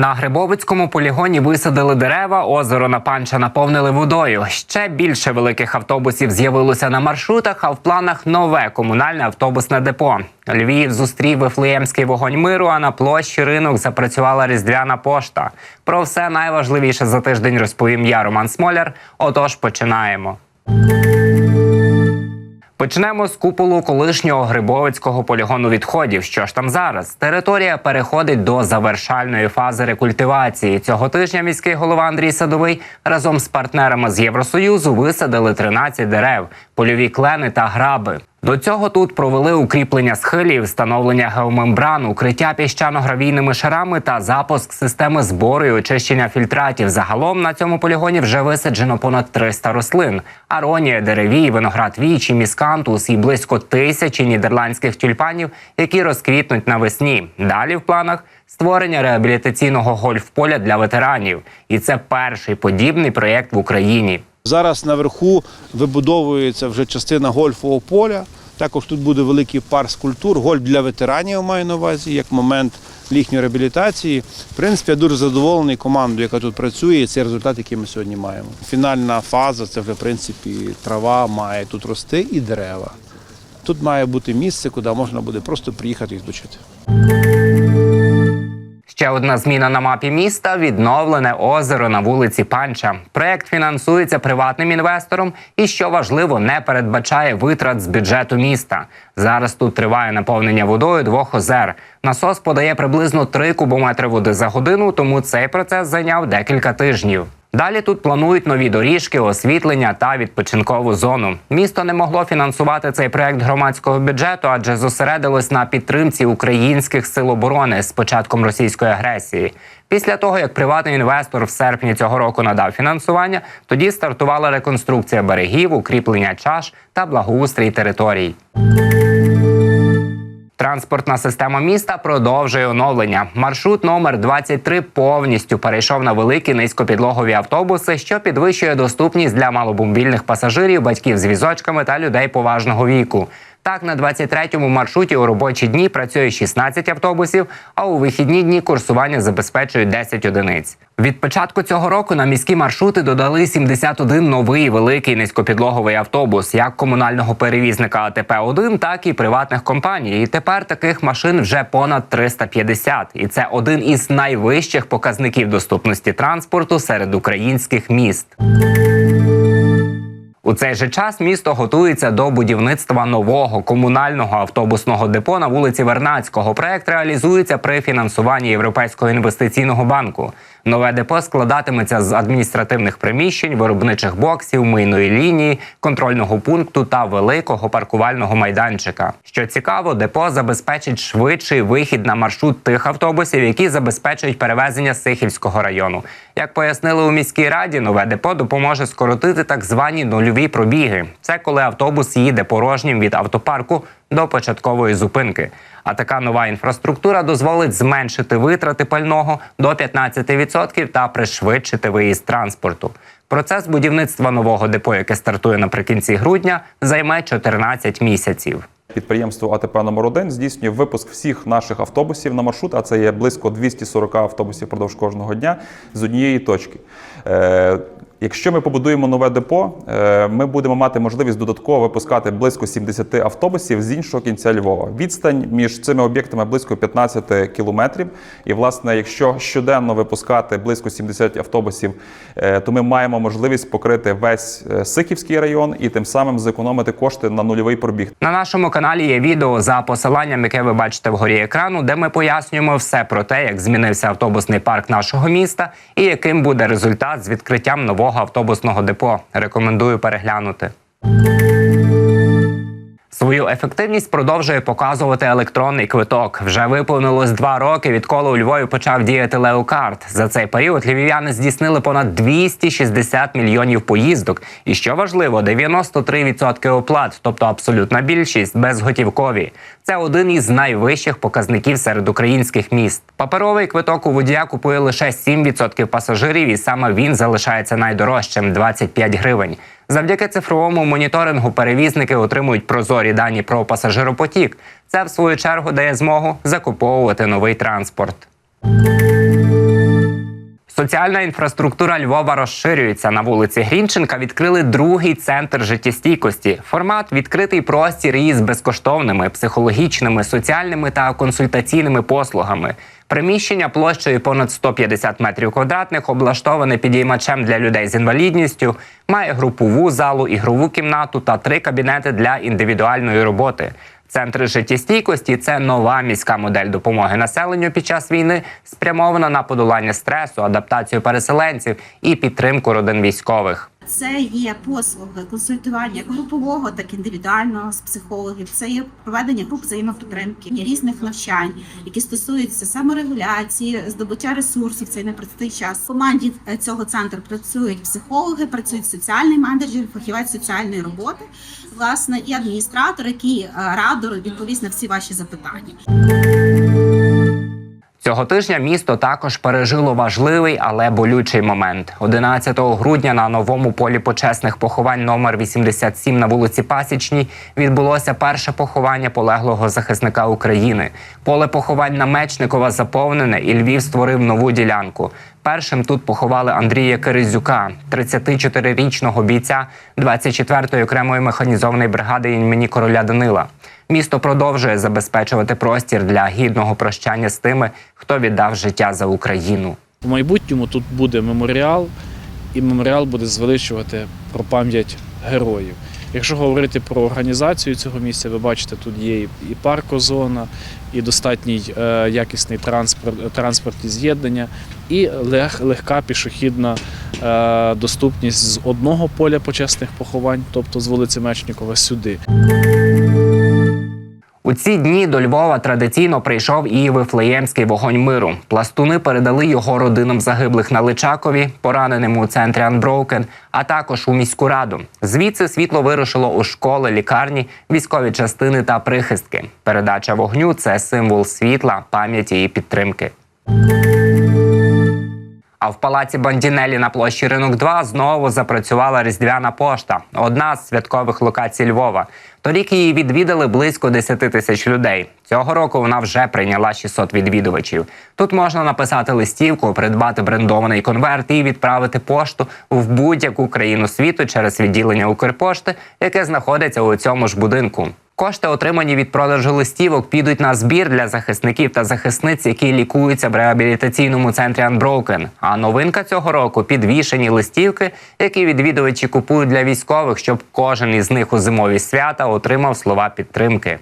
На Грибовицькому полігоні висадили дерева, озеро на панча наповнили водою. Ще більше великих автобусів з'явилося на маршрутах, а в планах нове комунальне автобусне депо. Львів зустрів Вифлеємський вогонь миру, а на площі ринок запрацювала різдвяна пошта. Про все найважливіше за тиждень розповім я, Роман Смоляр. Отож, починаємо. Почнемо з куполу колишнього Грибовицького полігону відходів. Що ж там зараз? Територія переходить до завершальної фази рекультивації. Цього тижня міський голова Андрій Садовий разом з партнерами з Євросоюзу висадили 13 дерев, польові клени та граби. До цього тут провели укріплення схилів, встановлення геомембран, укриття піщано-гравійними шарами та запуск системи збору і очищення фільтратів. Загалом на цьому полігоні вже висаджено понад 300 рослин: аронія, деревій, виноград вічі, міскантус і близько тисячі нідерландських тюльпанів, які розквітнуть навесні. Далі в планах створення реабілітаційного гольф-поля для ветеранів. І це перший подібний проєкт в Україні. Зараз наверху вибудовується вже частина гольфового поля. Також тут буде великий парк скульптур. Гольф для ветеранів маю на увазі, як момент їхньої реабілітації. В принципі, я дуже задоволений командою, яка тут працює, і це результат, який ми сьогодні маємо. Фінальна фаза це вже в принципі трава має тут рости і дерева. Тут має бути місце, куди можна буде просто приїхати і відпочити. Ще одна зміна на мапі міста відновлене озеро на вулиці Панча. Проект фінансується приватним інвестором і, що важливо, не передбачає витрат з бюджету міста. Зараз тут триває наповнення водою двох озер. Насос подає приблизно 3 кубометри води за годину, тому цей процес зайняв декілька тижнів. Далі тут планують нові доріжки, освітлення та відпочинкову зону. Місто не могло фінансувати цей проект громадського бюджету, адже зосередилось на підтримці українських сил оборони з початком російської агресії. Після того, як приватний інвестор в серпні цього року надав фінансування, тоді стартувала реконструкція берегів, укріплення чаш та благоустрій територій. Транспортна система міста продовжує оновлення. Маршрут номер 23 повністю перейшов на великі низькопідлогові автобуси, що підвищує доступність для малобомбільних пасажирів, батьків з візочками та людей поважного віку. Так, на 23-му маршруті у робочі дні працює 16 автобусів, а у вихідні дні курсування забезпечують 10 одиниць. Від початку цього року на міські маршрути додали 71 новий великий низькопідлоговий автобус, як комунального перевізника АТП-1, так і приватних компаній. І тепер таких машин вже понад 350. І це один із найвищих показників доступності транспорту серед українських міст. У цей же час місто готується до будівництва нового комунального автобусного депо на вулиці Вернацького. Проект реалізується при фінансуванні Європейського інвестиційного банку. Нове депо складатиметься з адміністративних приміщень, виробничих боксів, мийної лінії, контрольного пункту та великого паркувального майданчика. Що цікаво, депо забезпечить швидший вихід на маршрут тих автобусів, які забезпечують перевезення Сихівського району. Як пояснили у міській раді, нове депо допоможе скоротити так звані нульові пробіги. Це коли автобус їде порожнім від автопарку до початкової зупинки. А така нова інфраструктура дозволить зменшити витрати пального до 15% та пришвидшити виїзд транспорту. Процес будівництва нового депо, яке стартує наприкінці грудня, займе 14 місяців. Підприємство АТП номер 1 здійснює випуск всіх наших автобусів на маршрут, а це є близько 240 автобусів впродовж кожного дня з однієї точки. Якщо ми побудуємо нове депо, е, ми будемо мати можливість додатково випускати близько 70 автобусів з іншого кінця Львова. Відстань між цими об'єктами близько 15 кілометрів. І, власне, якщо щоденно випускати близько 70 автобусів, е, то ми маємо можливість покрити весь е, Сихівський район і тим самим зекономити кошти на нульовий пробіг. На нашому каналі є відео за посиланням, яке ви бачите вгорі екрану, де ми пояснюємо все про те, як змінився автобусний парк нашого міста і яким буде результат з відкриттям нового автобусного депо. Рекомендую переглянути. Свою ефективність продовжує показувати електронний квиток. Вже виповнилось два роки, відколи у Львові почав діяти Леокарт. За цей період львів'яни здійснили понад 260 мільйонів поїздок. І що важливо, 93% оплат, тобто абсолютна більшість, безготівкові. Це один із найвищих показників серед українських міст. Паперовий квиток у водія купує лише 7% пасажирів, і саме він залишається найдорожчим 25 гривень. Завдяки цифровому моніторингу перевізники отримують прозорі дані про пасажиропотік. Це в свою чергу дає змогу закуповувати новий транспорт. Соціальна інфраструктура Львова розширюється. На вулиці Грінченка відкрили другий центр життєстійкості. Формат відкритий простір із безкоштовними психологічними, соціальними та консультаційними послугами. Приміщення площею понад 150 метрів квадратних облаштоване підіймачем для людей з інвалідністю, має групову залу, ігрову кімнату та три кабінети для індивідуальної роботи. Центри життєстійкості це нова міська модель допомоги населенню під час війни, спрямована на подолання стресу, адаптацію переселенців і підтримку родин військових. Це є послуги консультування групового, так індивідуального з психологів. Це є проведення груп взаємопідтримки, різних навчань, які стосуються саморегуляції, здобуття ресурсів. в Цей непростий час. В команді е, цього центру працюють психологи, працюють соціальний менеджер, фахівець соціальної роботи, власне, і адміністратор, який е, радо відповість на всі ваші запитання. Цього тижня місто також пережило важливий, але болючий момент. 11 грудня на новому полі почесних поховань номер 87 на вулиці Пасічній відбулося перше поховання полеглого захисника України. Поле поховань на Мечникова заповнене, і Львів створив нову ділянку. Першим тут поховали Андрія Киризюка, 34-річного бійця 24-ї окремої механізованої бригади імені короля Данила. Місто продовжує забезпечувати простір для гідного прощання з тими, хто віддав життя за Україну. В майбутньому тут буде меморіал, і меморіал буде звеличувати про пам'ять героїв. Якщо говорити про організацію цього місця, ви бачите, тут є і паркозона, і достатній е, якісний транспорт, транспортні з'єднання, і лег, легка пішохідна е, доступність з одного поля почесних поховань, тобто з вулиці Мечникова, сюди. У ці дні до Львова традиційно прийшов і Вифлеємський вогонь миру. Пластуни передали його родинам загиблих на Личакові, пораненим у центрі Анброукен, а також у міську раду. Звідси світло вирушило у школи, лікарні, військові частини та прихистки. Передача вогню це символ світла, пам'яті і підтримки. А в палаці Бандінелі на площі Ринок 2 знову запрацювала різдвяна пошта, одна з святкових локацій Львова. Торік її відвідали близько 10 тисяч людей. Цього року вона вже прийняла 600 відвідувачів. Тут можна написати листівку, придбати брендований конверт і відправити пошту в будь-яку країну світу через відділення Укрпошти, яке знаходиться у цьому ж будинку. Кошти, отримані від продажу листівок, підуть на збір для захисників та захисниць, які лікуються в реабілітаційному центрі Unbroken. А новинка цього року підвішені листівки, які відвідувачі купують для військових, щоб кожен із них у зимові свята отримав слова підтримки.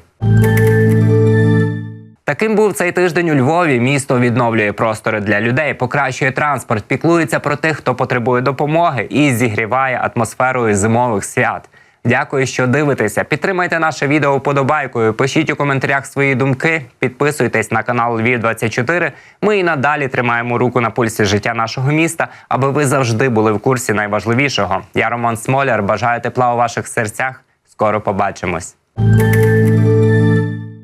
Таким був цей тиждень у Львові. Місто відновлює простори для людей, покращує транспорт, піклується про тих, хто потребує допомоги, і зігріває атмосферою зимових свят. Дякую, що дивитеся. Підтримайте наше відео вподобайкою. Пишіть у коментарях свої думки, підписуйтесь на канал Львів 24 Ми і надалі тримаємо руку на пульсі життя нашого міста, аби ви завжди були в курсі найважливішого. Я Роман Смоляр. Бажаю тепла у ваших серцях. Скоро побачимось.